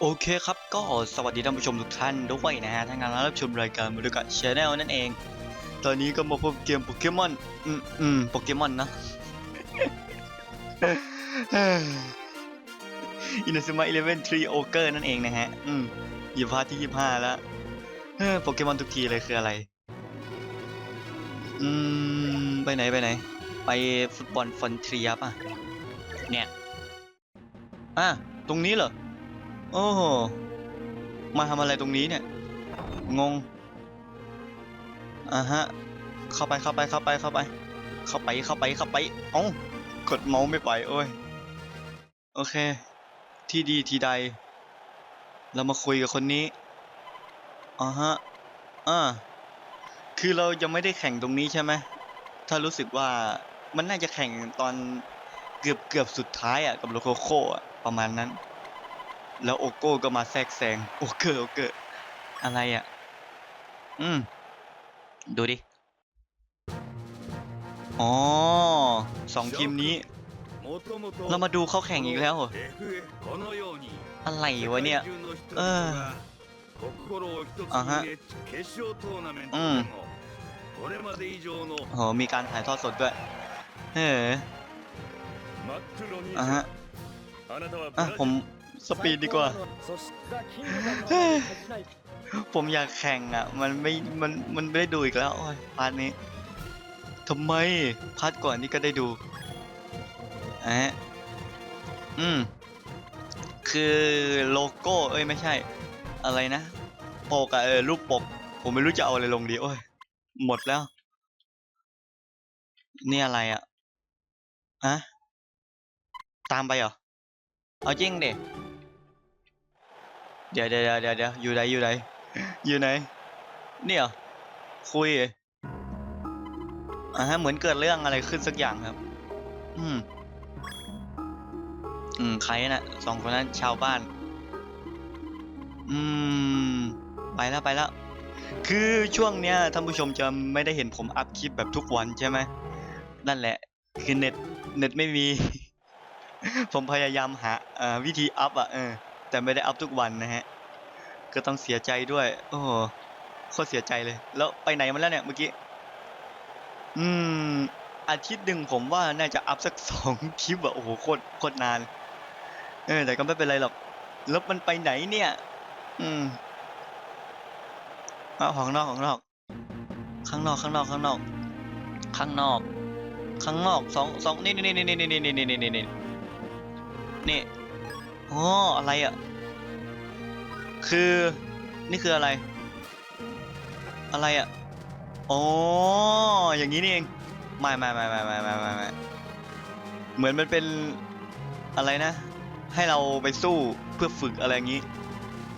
โอเคครับ ก็สวัสดีท่านผู้ชมทุกท่านด้วยนะฮะทั้งงานรับชมรายการมูลกะชาแนลนั่นเอง ตอนนี้ก็มาพบเกมโปเกมอน อืมอืมโปเกมอนนะอิน z สมาอีเลเวนทรีโอเกอร์นั่นเองนะฮะ อืมอยู่พาร์ทที่ยี่ห้าแล้วโปเกมอนทุกทีเลยคืออะไร อืม ไปไหนไปไหน ไปฟุตบอลฟอนเทียป่ะ เนี่ย อะ ตรงนี้เหรอ โอ้โหมาทำอะไรตรงนี้เนี่ย งงอ่าฮะ เข้าไปเข้าไปเข้าไปเข้าไป เข้าไปเข้าไปเข้าไปเอ้ากดเมาส์ไม่ไปโอ้ย โอเค ที่ดีทีใด เรามาคุยกับคนนี้อ่าฮะอ่าคือเรายังไม่ได้แข่งตรงนี้ใช่ไหมถ้ารู้สึกว่ามันน่าจะแข่งตอนเกือบเกือบสุดท้ายอะกับโลโคโคอะประมาณนั้น แล้วโอโก้ก็มาแทรกแซงโอเกอร์โอเกอร์อะไรอะ อืม ดูดิ อ๋อสองทีมนี้ เรามาดูเขาเขาแข่งอีกแล้วเหรออะไรวะเนี่ย เอเออออ่าฮะฮะอือืมโหมีการถ่ายทอดสดด้วย เฮ้ออ่อ่าฮะฮะอะผม สปีดดีกว่า ผมอยากแข่งอะ มันไม่ มัน มันไม่ได้ดูอีกแล้ว โอ้ยพาร์ทนี้ทำไมพาร์ทก่อนนี่ก็ได้ดูอะฮะอืม คือโลโก้ เอ้ยไม่ใช่ อะไรนะ ปกอะเออรูปปก ผมไม่รู้จะเอาอะไรลงดี โอ้ย หมดแล้ว นี่อะไรอะอะตามไปเหรอ เอาจริงเด็ เดี๋ยวเดี๋ยวเดี๋ยวเดี๋ยวอยู่ไหนอยู่ไหนอยู่ไหนเนี่ยเหรอคุยอ่าฮะเหมือนเกิดเรื่องอะไรขึ้นสักอย่างครับ อืม อืมใครน่ะสองคนนั้นชาวบ้าน อืม ไปแล้วไปแล้วคือช่วงเนี้ยท่านผู้ชมจะไม่ได้เห็นผมอัพคลิปแบบทุกวันใช่ไหมนั่นแหละ คือเน็ตเน็ตไม่มี ผมพยายามหาวิธีอัพอะเออ แต่ไม่ได้อัพทุกวันนะฮะ ก็ต้องเสียใจด้วย โอ้โหโคตรเสียใจเลย แล้วไปไหนมาแล้วเนี่ยเมื่อกี้ อืม อาทิตย์หนึ่งผมว่าน่าจะอัพสักสองคลิปอะโอ้โหโคตรโคตรนาน เออ แต่ก็ไม่เป็นไรหรอก แล้วมันไปไหนเนี่ย อืมเอาของนอกของนอก ข้างนอกข้างนอกข้างนอก ข้างนอก ข้างนอกสองสองนี่นี่นี่นี่นี่นี่นี่นี่นี่นี่นี่ อ๋ออะไรอะ คือนี่คืออะไร อะไรอะอ๋ออย่างนี้นี่เองไม่ไม่ไม่ไม่ไม่ไม่ไม่ไม่เหมือนมันเป็นอะไรนะ ให้เราไปสู้เพื่อฝึกอะไรอย่างนี้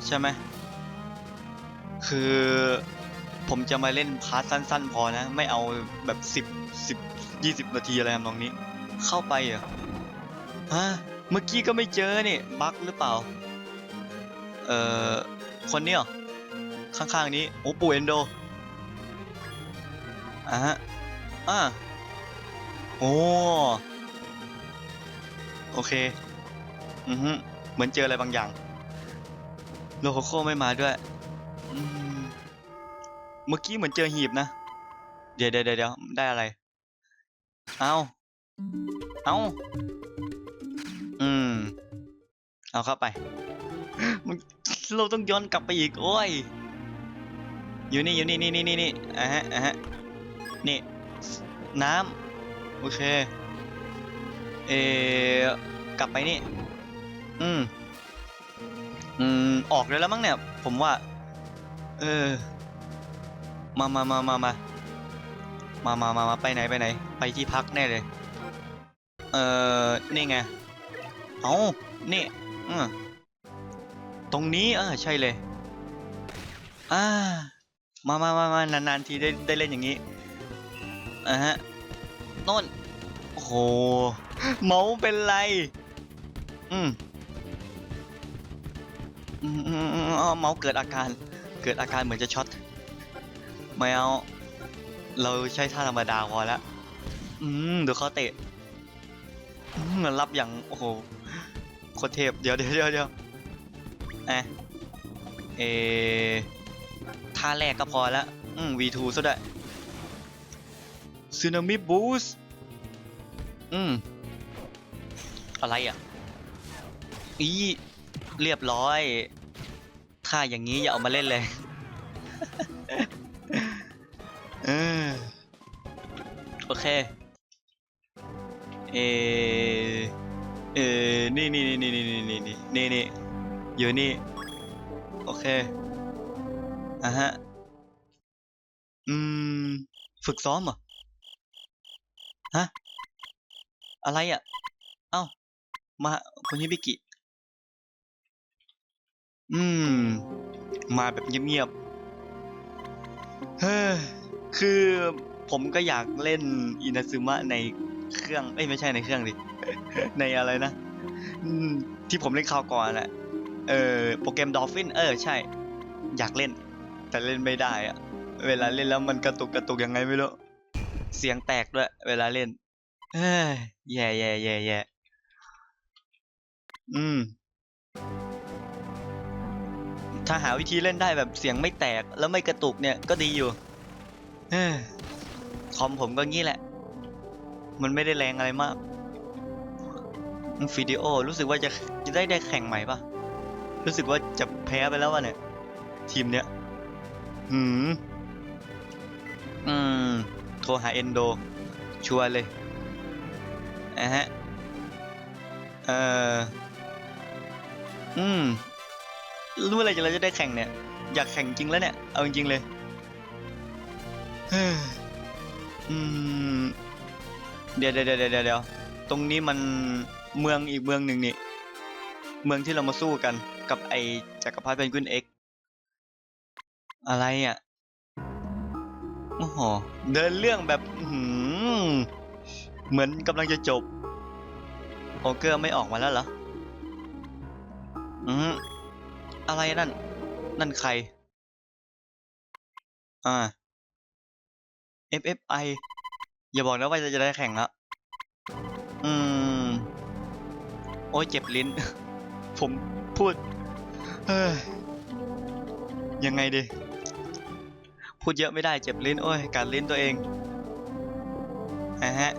ใช่ไหมคือผมจะมาเล่นพาร์ทสั้น ๆ พอนะ ไม่เอาแบบสิบสิบยี่สิบนาทีอะไรทำนองนี้ เข้าไปเหรอฮะ เมื่อกี้ก็ไม่เจอนี่บั๊กหรือเปล่า เอ่อ คนนี้เหรอ ข้างๆนี้ โอ้ปู่เอนโด อะฮะ อ่าโอ้โอเค อือฮึเหมือนเจออะไรบางอย่าง โลโคโค่ไม่มาด้วย เมื่อกี้เหมือนเจอหีบนะ เดี๋ยวเดี๋ยวเดี๋ยวได้อะไร เอา เอา เอาเข้าไป มันเราต้องย้อนกลับไปอีกโอ้ย อยู่นี่อยู่นี่นี่นี่นี่นี่อะฮะอะฮะ นี่ น้ำโอเค เออกลับไปนี่ อืม อืม ออกเลยแล้วมั้งเนี่ย ผมว่า เออ มามามามามามามามามาไปไหนไปไหน ไปที่พักแน่เลย เอ่อนี่ไง เอานี่ อืมตรงนี้เออใช่เลย อ่า มามามามานานๆทีได้ได้เล่นอย่างนี้อ่าฮะนนโอ้โห เมาส์เป็นไร อืมอืมอืมอืมอ๋อเมาส์เกิดอาการ เกิดอาการเหมือนจะช็อต ไม่เอา เราใช้ท่าธรรมดาพอแล้ว อืมดูเขาเตะอืมรับอย่าง โอ้โห โคตรเทพ เดี๋ยวเดี๋ยวเดี๋ยวเดี๋ยวอะเอท่าแรกก็พอละอืม V2 ซะด้วยซึนามิบูสอืม อะไรอะ อีเรียบร้อย ถ้าอย่างนี้อย่าเอามาเล่นเลยเออโอเค เออ เออนี่นี่นี่นี่นี่นี่นี่นี่นี่อยู่นี่ โอเคอะฮะ อืม ฝึกซ้อมเหรอ ฮะ อะไรอะ เอ้า มาคุณฮิบิกิ อืม มาแบบเงียบๆ เฮ้ยคือผมก็อยากเล่นอินาซึมะใน เครื่องเอ้ยไม่ใช่ในเครื่องดิ ในอะไรนะที่ผมเล่นคราวก่อนแหละเออโปรแกรมดอลฟินเออใช่ อยากเล่น แต่เล่นไม่ได้อะเวลาเล่นแล้วมันกระตุกกระตุกยังไงไม่รู้ เสียงแตกด้วย เวลาเล่นเฮ้ยแย่แย่แย่แย่อืม ถ้าหาวิธีเล่นได้แบบเสียงไม่แตกแล้วไม่กระตุกเนี่ยก็ดีอยู่คอมผมก็งี้แหละ มันไม่ได้แรงอะไรมากฟิดีโอ รู้สึกว่าจะจะได้ได้แข่งใหม่ปะรู้สึกว่าจะแพ้ไปแล้ววะเนี่ย ทีมเนี้ย หืม อืม โทรหาเอนโด ชัวร์เลยอะฮะ เอ่อ อืม รู้อะไรจะเราจะได้แข่งเนี่ย อยากแข่งจริงแล้วเนี่ย เอาจริงๆเลย อืม เดี๋ยวเดี๋ยวเดี๋ยวเดี๋ยวตรงนี้มันเมืองอีกเมืองหนึ่งนี่ เมืองที่เรามาสู้กันกับไอจักรพรรดิเพนกวินเอ็ก อะไรอะ โอ้โห เดินเรื่องแบบหือเหมือนกำลังจะจบ โอเกอร์ไม่ออกมาแล้วเหรอ อืมอะไรนั่น นั่นใคร อ่า FFI อย่าบอกนะว่าจะได้แข่งแล้วอืม โอ้ยเจ็บลิ้น ผมพูดเฮ้ย ยังไงดี พูดเยอะไม่ได้เจ็บลิ้น โอ้ย การลิ้นตัวเองอะฮะ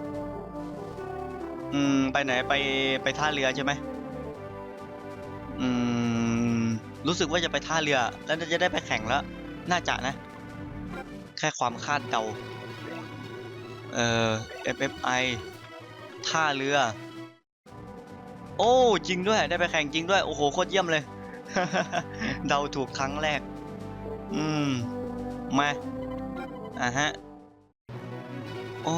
อืม ไปไหนไปไปท่าเรือใช่ไหมอืม รู้สึกว่าจะไปท่าเรือ แล้วจะได้ไปแข่งแล้ว น่าจะนะ แค่ความคาดเดา เอ่อ FFI ท่าเรือ โอ้ จริงด้วย ได้ไปแข่งจริงด้วย โอ้โห โคตรเยี่ยมเลย เดาถูกครั้งแรก อืม มา อะฮะอ๋อ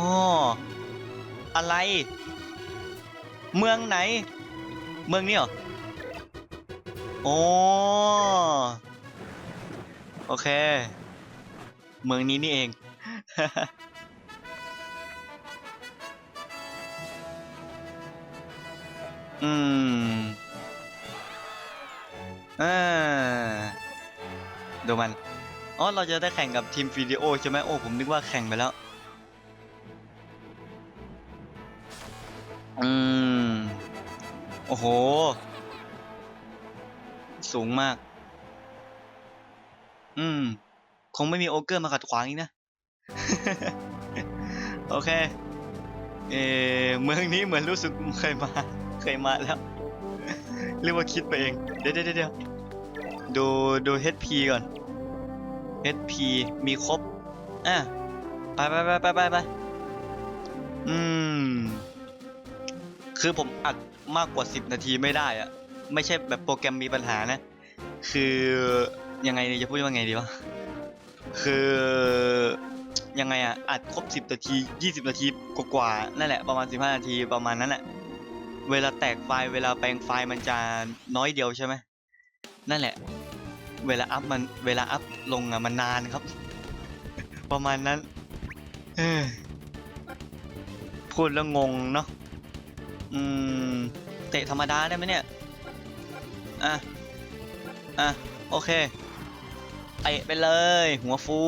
อะไร เมืองไหน เมืองนี้เหรอโอ้โอเค เมืองนี้นี่เอง อืมอ่าดูมัน อ๋อ เราจะได้แข่งกับทีมวิดีโอใช่ไหมโอ้ผมนึกว่าแข่งไปแล้ว อืม โอ้โห สูงมาก อืม คงไม่มีโอเกอร์มาขัดขวางอีกนะ โอเค เออเมืองนี้เหมือนรู้สึกเคยมา เคยมาแล้ว เรียกว่าคิดไปเอง เดี๋ยวเดี๋ยวเดี๋ยวดูดู HP ก่อน HP มีครบ อะ ไปไปไปไปไปไปอืม คือผมอัดมากกว่า 10 นาทีไม่ได้อะ ไม่ใช่แบบโปรแกรมมีปัญหานะ คือยังไงจะพูดว่าไงดีวะ คือยังไงอะอัดครบ 10 นาที 20 นาทีกว่าๆนั่นแหละประมาณ 15 นาทีประมาณนั้นแหละ เวลาแตกไฟล์เวลาแปลงไฟล์มันจะน้อยเดียวใช่ไหมนั่นแหละ เวลาอัพมันเวลาอัพลงอะมันนานครับ ประมาณนั้นพูดแล้วงงเนาะอืม เตะธรรมดาได้ไหมเนี่ยอะอะโอเคเตะไปเลย หัวฟู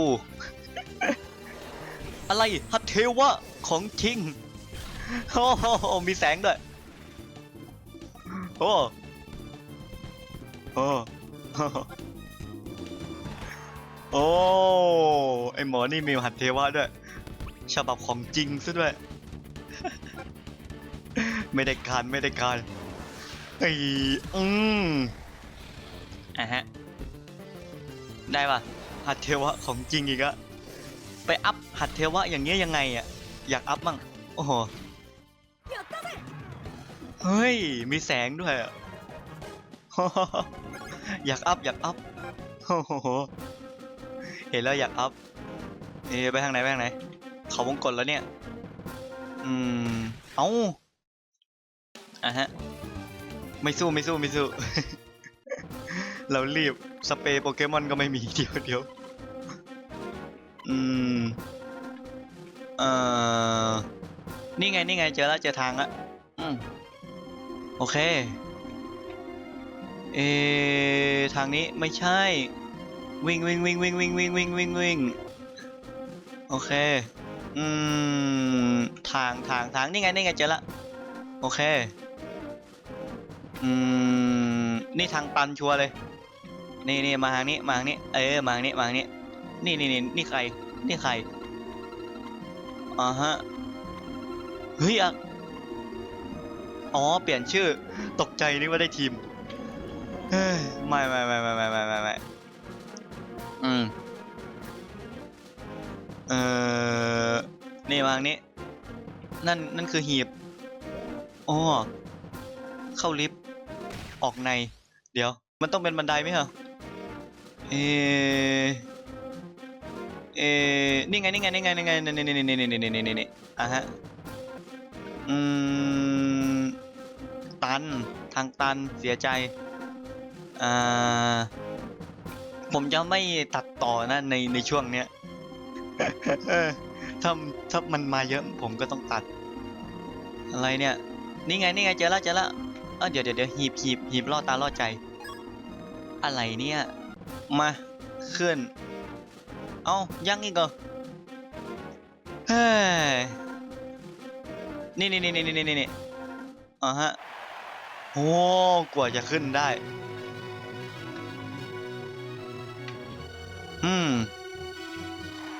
อะไรฮัตเทวะของจริงโอ้โหมีแสงด้วย โอ้โอ้โอ้ไอหมอนี่มีมหัดเทวะด้วยฉบับของจริงซะด้วย ไม่ได้การไม่ได้การไอ้อืมอะฮะ ได้ป่ะหัดเทวะของจริงอีกอะไปอัพหัดเทวะอย่างเงี้ยยังไงอะอยากอัพมั่งโอ้โห เฮ้ย มีแสงด้วย อยากอัพอยากอัพโอ้โห เห็นแล้วอยากอัพ เอไปทางไหนไปทางไหน เขาวงกลแล้วเนี่ย อืม เอ้าอะฮะ ไม่สู้ไม่สู้ไม่สู้ เรารีบ สเปรย์โปเกมอนก็ไม่มีเดี๋ยวเดี๋ยว อืม เอ่อ นี่ไงนี่ไงเจอแล้วเจอทางละอืม โอเค เอทางนี้ไม่ใช่ วิ่งวิ่งวิ่งวิ่งวิ่งวิ่งวิ่งวิ่งวิ่งโอเค อืม ทางทางทางนี่ไงนี่ไงเจอละ โอเค อืม นี่ทางตันชัวร์เลย นี่นี่มาทางนี้มาทางนี้ เออ มาทางนี้มาทางนี้ นี่นี่นี่นี่ใคร นี่ใครอ่าฮะ เฮ้ยอะ อ๋อ เปลี่ยนชื่อ ตกใจนึกว่าได้ทีมไม่ไม่ไม่ไม่ไม่ไม่ไม่ไม่อืม เอ่อนี่วางนี้ นั่น นั่นคือหีบอ๋อเข้าลิฟต์ ออกใน เดี๋ยว มันต้องเป็นบันไดไหมเหรอ เออเออนี่ไง นี่ไง นี่ไง นี่ไง นี่นี่นี่นี่นี่นี่นี่นี่นี่อะฮะ อืม ตัน ทางตันเสียใจอ่าผมจะไม่ตัดต่อนะในในช่วงเนี้ยถ้าถ้ามันมาเยอะผมก็ต้องตัด อะไรเนี่ย นี่ไงนี่ไงเจอแล้วเจอแล้วเอ้าเดี๋ยวเดี๋ยวเดี๋ยวหีบหีบหีบล่อตาล่อใจ อะไรเนี่ย มาขึ้น เอายังอีกเหรอเฮ้ยนี่นี่นี่นี่นี่นี่นี่อ่าฮะ โอ้กว่าจะขึ้นได้ อืม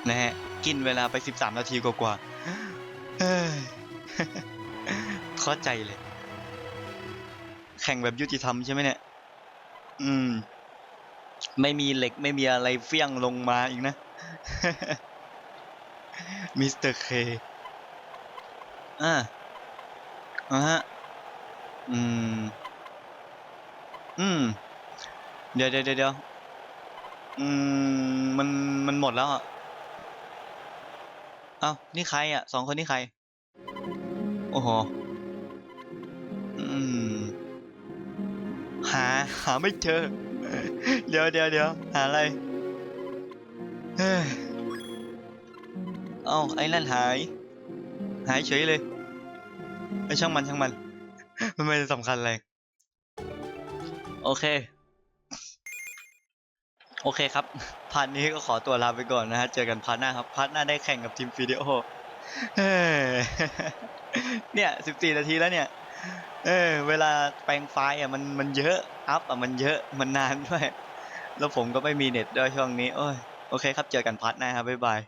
นะฮะ กินเวลาไป13นาทีกว่าๆเฮ้ยเข้าใจเลย แข่งแบบยุติธรรมใช่ไหมเนี่ย อืม ไม่มีเหล็กไม่มีอะไรเฟี้ยงลงมาอีกนะ มิสเตอร์เค อ่าอ่าฮะ อืม อืม เดี๋ยวเดี๋ยวเดี๋ยวอืม มัน มันหมดแล้วอะ เอ้า นี่ใครอะ สองคนนี่ใคร โอ้โห อืม หา หาไม่เจอ เดี๋ยวเดี๋ยวเดี๋ยวหาอะไร เฮ้ยเอ้าไอ้นั่นหาย หายเฉยเลยไอ้ช่างมันช่างมัน มันไม่สำคัญอะไรโอเค โอเคครับ พาร์ทนี้ก็ขอตัวลาไปก่อนนะฮะ เจอกันพาร์ทหน้าครับ พาร์ทหน้าได้แข่งกับทีมฟิเดโอเฮ้ยเนี่ยสิบสี่นาทีแล้วเนี่ย เออ เวลาแปลงไฟล์อะมันมันเยอะ อัพอะมันเยอะ มันนานด้วย แล้วผมก็ไม่มีเน็ตด้วยช่วงนี้ โอ้ย โอเคครับ เจอกันพาร์ทหน้าครับ บ๊ายบาย